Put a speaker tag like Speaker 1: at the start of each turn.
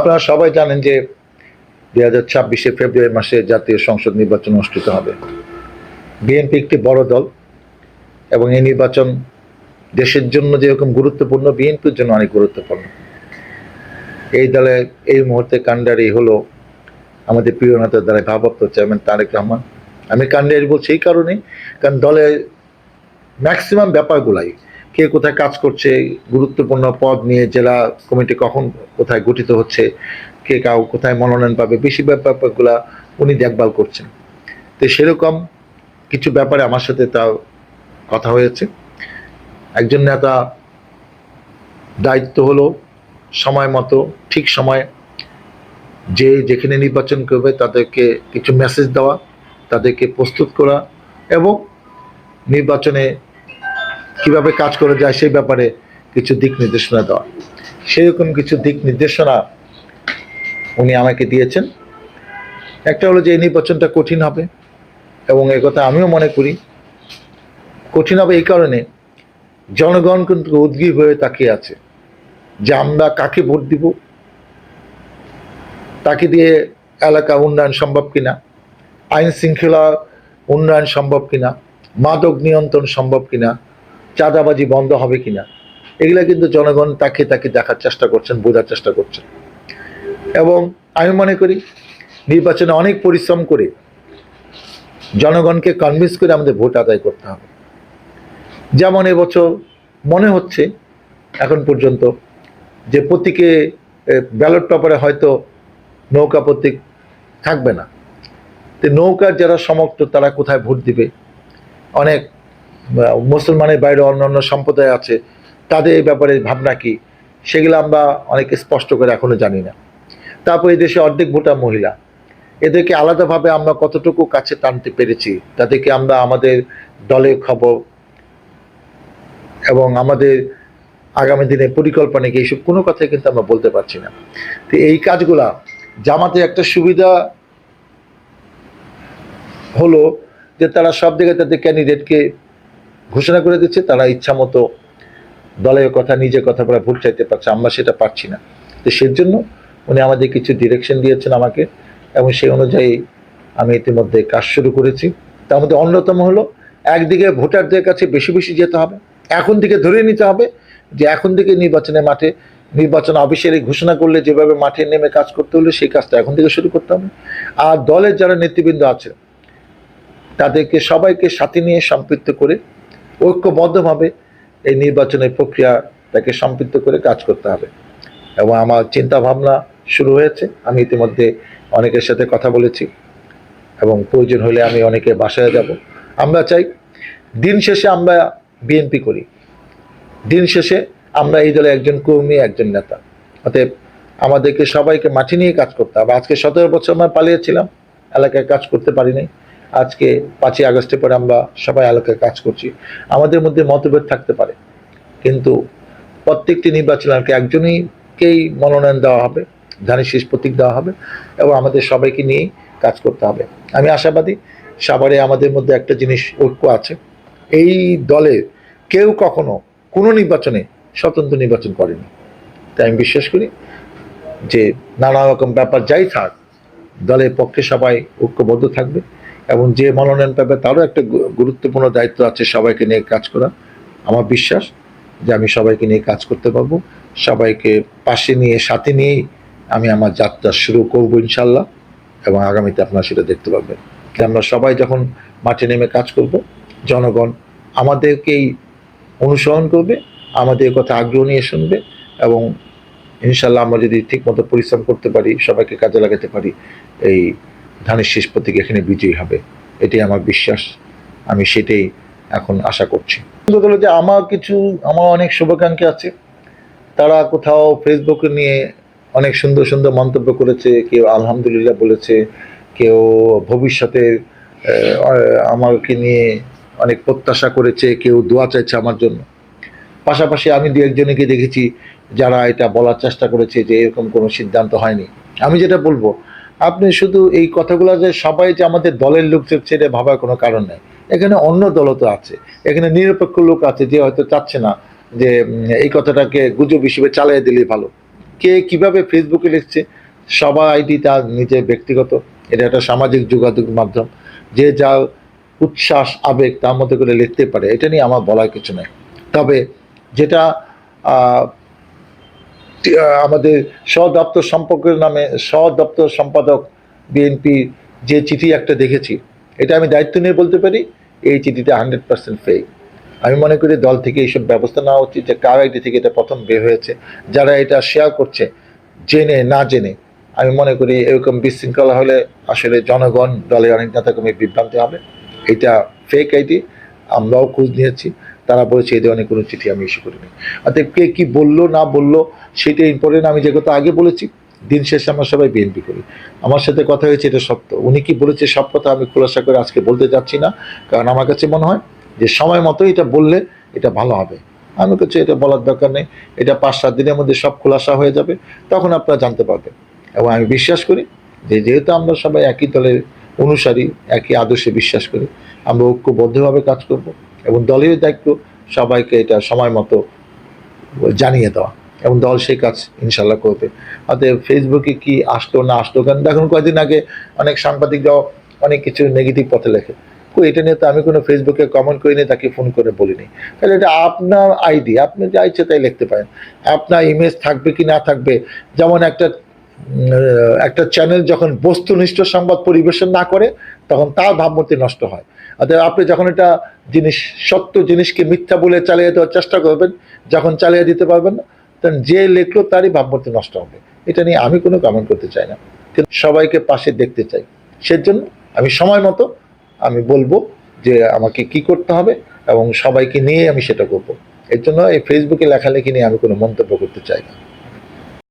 Speaker 1: আপনারা সবাই জানেন যে দুই হাজার ছাব্বিশে ফেব্রুয়ারি মাসে জাতীয় সংসদ নির্বাচন অনুষ্ঠিত হবে। বিএনপি একটি বড় দল এবং এই নির্বাচন দেশের জন্য যেরকম গুরুত্বপূর্ণ, বিএনপির জন্য অনেক গুরুত্বপূর্ণ। এই দলে এই মুহূর্তে কান্ডারি হলো আমাদের প্রিয় নেতা দ্বারা ভারপ্রাপ্ত চেয়ারম্যান তারেক রহমান। আমি কান্ডারি বলছি এই কারণে কারণ দলে ম্যাক্সিমাম ব্যাপারগুলাই কে কোথায় কাজ করছে, গুরুত্বপূর্ণ পদ নিয়ে জেলা কমিটি কখন কোথায় গঠিত হচ্ছে, কে কাউ কোথায় মনোনয়ন পাবে, বেশি ব্যাপারগুলা উনি দেখভাল করছেন। তো সেরকম কিছু ব্যাপারে আমার সাথে তা কথা হয়েছে। একজন নেতা দায়িত্ব হলো সময় মতো, ঠিক সময়ে যে যেখানে নির্বাচন করবে তাদেরকে কিছু মেসেজ দেওয়া, তাদেরকে প্রস্তুত করা এবং নির্বাচনে কীভাবে কাজ করা যায় সেই ব্যাপারে কিছু দিক নির্দেশনা দেওয়া। সেরকম কিছু দিক নির্দেশনা উনি আমাকে দিয়েছেন। একটা হলো যে, এই নির্বাচনটা কঠিন হবে এবং এই কথা আমিও মনে করি, কঠিন হবে এই কারণে জনগণ কিন্তু উদ্গ্রীব হয়ে তাকিয়ে আছে যে, আমরা কাকে ভোট দিব? তাকে দিয়ে এলাকা উন্নয়ন সম্ভব কিনা? আইন শৃঙ্খলা উন্নয়ন সম্ভব কিনা? মাদক নিয়ন্ত্রণ সম্ভব কিনা? চাঁদাবাজি বন্ধ হবে কিনা? এগুলা কিন্তু জনগণ তাকে তাকে দেখার চেষ্টা করছেন, বোঝার চেষ্টা করছেন। এবং আমি মনে করি, নির্বাচনে অনেক পরিশ্রম করে জনগণকে কনভিন্স করে আমাদের ভোট আদায় করতে হবে। যেমন এবছর মনে হচ্ছে, এখন পর্যন্ত যে প্রতীকে ব্যালট পেপারে হয়তো নৌকা প্রতীক থাকবে না। তো নৌকার যারা সমর্থক, তারা কোথায় ভোট দিবে? অনেক মুসলমানের বাইরে অন্যান্য সম্প্রদায় আছে, তাদের এই ব্যাপারে ভাবনা কি? সেগুলো আমরা অনেক স্পষ্ট করে এখনও জানি না। তারপর এই দেশে অর্ধেক ভোটার মহিলা। এদেরকে আলাদাভাবে আমরা কতটুকু কাছে টানতে পেরেছি, তাদেরকে আমরা আমাদের দলের খবর এবং আমাদের আগামী দিনে পরিকল্পনা কি, এইসব কোনো কথাই কিন্তু আমরা বলতে পারছি না। তো এই কাজগুলা জামাতে একটা সুবিধা হলো যে তারা সব জায়গায় তাদের ক্যান্ডিডেটকে ঘোষণা করে দিচ্ছে, তারা ইচ্ছা মতো দলের কথা, নিজের কথা বলে ভোট চাইতে পারছে, আমরা সেটা পারছি না। তো সেজন্য উনি আমাদের কিছু ডিরেকশন দিয়েছেন আমাকে এবং সেই অনুযায়ী আমি ইতিমধ্যে কাজ শুরু করেছি। তার মধ্যে অন্যতম হলো, একদিকে ভোটারদের কাছে বেশি বেশি যেতে হবে, এখন থেকে ধরে নিতে হবে যে এখন থেকে নির্বাচনের মাঠে, নির্বাচন অফিসিয়ালি ঘোষণা করলে যেভাবে মাঠে নেমে কাজ করতে হলে, সেই কাজটা এখন থেকে শুরু করতে হবে। আর দলের যারা নেতৃবৃন্দ আছে, তাদেরকে সবাইকে সাথে নিয়ে সম্পৃক্ত করে ঐক্যবদ্ধভাবে এই নির্বাচনের প্রক্রিয়া তাকে সম্পৃক্ত করে কাজ করতে হবে। এবং আমার চিন্তা ভাবনা শুরু হয়েছে। আমি ইতিমধ্যে অনেকের সাথে কথা বলেছি। এবং প্রয়োজন হলে আমি অনেকে বাসায় যাব। আমরা চাই দিন শেষে আমরা বিএনপি করি। দিন শেষে আমরা এই দলে একজন কর্মী, একজন নেতা। অতএব আমাদেরকে সবাইকে মাঠে নিয়ে কাজ করতে হবে। আজকে সতেরো বছর আমরা পালিয়েছিলাম। এলাকায় কাজ করতে পারিনি। আজকে পাঁচই আগস্টের পরে আমরা সবাই এলাকায় কাজ করছি। আমাদের মধ্যে মতভেদ থাকতে পারে। কিন্তু প্রত্যেকটি নির্বাচন এলাকায় একজনইকেই মনোনয়ন দেওয়া হবে, ধানের শীষ প্রতীক দেওয়া হবে এবং আমাদের সবাইকে নিয়েই কাজ করতে হবে। আমি আশাবাদী সাভারে আমাদের মধ্যে একটা জিনিস ঐক্য আছে। এই দলে কেউ কখনো কোনো নির্বাচনে স্বতন্ত্র নির্বাচন করেনি। তাই আমি বিশ্বাস করি যে নানা রকম ব্যাপার যাই থাক, দলের পক্ষে সবাই ঐক্যবদ্ধ থাকবে। এবং যে মনোনয়ন পাবে তারও একটা গুরুত্বপূর্ণ দায়িত্ব আছে সবাইকে নিয়ে কাজ করা। আমার বিশ্বাস যে আমি সবাইকে নিয়ে কাজ করতে পারব। সবাইকে পাশে নিয়ে, সাথে নিয়েই আমি আমার যাত্রা শুরু করব ইনশাল্লাহ এবং আগামীতে আপনারা সেটা দেখতে পাবেন যে আমরা সবাই যখন মাঠে নেমে কাজ করব, জনগণ আমাদেরকেই অনুসরণ করবে, আমাদের কথা আগ্রহ নিয়ে শুনবে এবং ইনশাল্লাহ আমরা যদি ঠিকমতো পরিশ্রম করতে পারি, সবাইকে কাজে লাগাতে পারি, এই ধানের শেষ প্রতীক এখানে বিজয়ী হবে। এটাই আমার বিশ্বাস। আমি সেটাই এখন আশা করছি। যে আমার কিছু, আমার অনেক শুভাকাঙ্ক্ষী আছে। তারা কোথাও ফেসবুকে নিয়ে অনেক সুন্দর সুন্দর মন্তব্য করেছে। কেউ আলহামদুলিল্লাহ বলেছে, কেউ ভবিষ্যতে আমাকে নিয়ে অনেক প্রত্যাশা করেছে, কেউ দোয়া চাইছে আমার জন্য। পাশাপাশি আমি দু একজনকে দেখেছি যারা এটা বলার চেষ্টা করেছে যে এরকম কোনো সিদ্ধান্ত হয়নি। আমি যেটা বলব আপনি শুধু এই কথাগুলো যে সবাই যে আমাদের দলের লোক সেটা ভাবার কোনো কারণ নেই। এখানে অন্য দলও তো আছে। এখানে নিরপেক্ষ লোক আছে যে হয়তো চাচ্ছে না যে এই কথাটাকে গুজব হিসেবে চালিয়ে দিলে ভালো। কে কীভাবে ফেসবুকে লিখছে সবার আইডি তার নিজের ব্যক্তিগত। এটা একটা সামাজিক যোগাযোগ মাধ্যম। যে যা উচ্ছ্বাস, আবেগ তার মধ্যে করে লিখতে পারে, এটা নিয়ে আমার বলার কিছু নেই। তবে যেটা আমাদের সদপ্তর সম্পর্কের নামে সদপ্তর সম্পাদক বিএনপি যে চিঠি একটা দেখেছি, এটা আমি দায়িত্ব নিয়ে বলতে পারি, এই চিঠিটা হান্ড্রেড পার্সেন্ট ফেক আমি মনে করি দল থেকে এইসব ব্যবস্থা নেওয়া উচিত যে কার আইডি থেকে এটা প্রথম বের হয়েছে, যারা এটা শেয়ার করছে, জেনে না জেনে, আমি মনে করি এরকম বিশৃঙ্খলা হলে আসলে জনগণ দলের অনেক নেতা কর্মী বিভ্রান্তি হবে। এটা ফেক আইডি, আমরাও খোঁজ নিয়েছি। তারা বলেছে এই অনেক কোনো চিঠি আমি ইস্যু করিনি। অতএব কে কি বলল, না বলল, সেটা ইম্পর্টেন্ট আমি যে কথা আগে বলেছি, দিন শেষে আমরা সবাই বিএনপি করি। আমার সাথে কথা হয়েছে, এটা সত্য। উনি কি বলেছে, সব কথা আমি খোলাসা করে আজকে বলতে যাচ্ছি না, কারণ আমার কাছে মনে হয় যে সময় মতো এটা বললে এটা ভালো হবে। আমি কাছে এটা বলার দরকার নেই। এটা পাঁচ সাত দিনের মধ্যে সব খোলাসা হয়ে যাবে, তখন আপনারা জানতে পারবেন। এবং আমি বিশ্বাস করি যে যেহেতু আমরা সবাই একই দলের অনুসারী, একই আদর্শে বিশ্বাস করি, আমরা ঐক্যবদ্ধভাবে কাজ করব। এবং দলের দায়িত্ব সবাইকে এটা সময় মতো জানিয়ে দেওয়া। এবং দল সেই কাজ ইনশাল্লাহ করবে। অতএব ফেসবুকে কি আসতো না আসতো কারণ দেখুন কয়েকদিন আগে অনেক সাংবাদিকরাও অনেক কিছু নেগেটিভ পথে লেখে। এটা নিয়ে তো আমি কোনো ফেসবুকে কমেন্ট করিনি, তাকে ফোন করে বলিনি। তাহলে এটা আপনার আইডি আপনি যা ইচ্ছে তাই লিখতে পারেন। আপনার ইমেজ থাকবে কি না থাকবে? যেমন একটা একটা চ্যানেল যখন বস্তুনিষ্ঠ সংবাদ পরিবেশন না করে, তখন তার ভাবমূর্তি নষ্ট হয়। অতএব আপনি যখন এটা জিনিস, সত্য জিনিসকে মিথ্যা বলে চালিয়ে দেওয়ার চেষ্টা করবেন, যখন চালিয়ে দিতে পারবেন তখন যে লেখলো তারই ভাবমূর্তি নষ্ট হবে। এটা নিয়ে আমি কোনো কমেন্ট করতে চাই না। কিন্তু সবাইকে পাশে দেখতে চাই। সেজন্য আমি সময় মতো আমি বলব যে আমাকে কি করতে হবে এবং সবাইকে নিয়ে আমি সেটা করব। এর জন্য এই ফেসবুকে লেখালেখি নিয়ে আমি কোনো মন্তব্য করতে চাই না।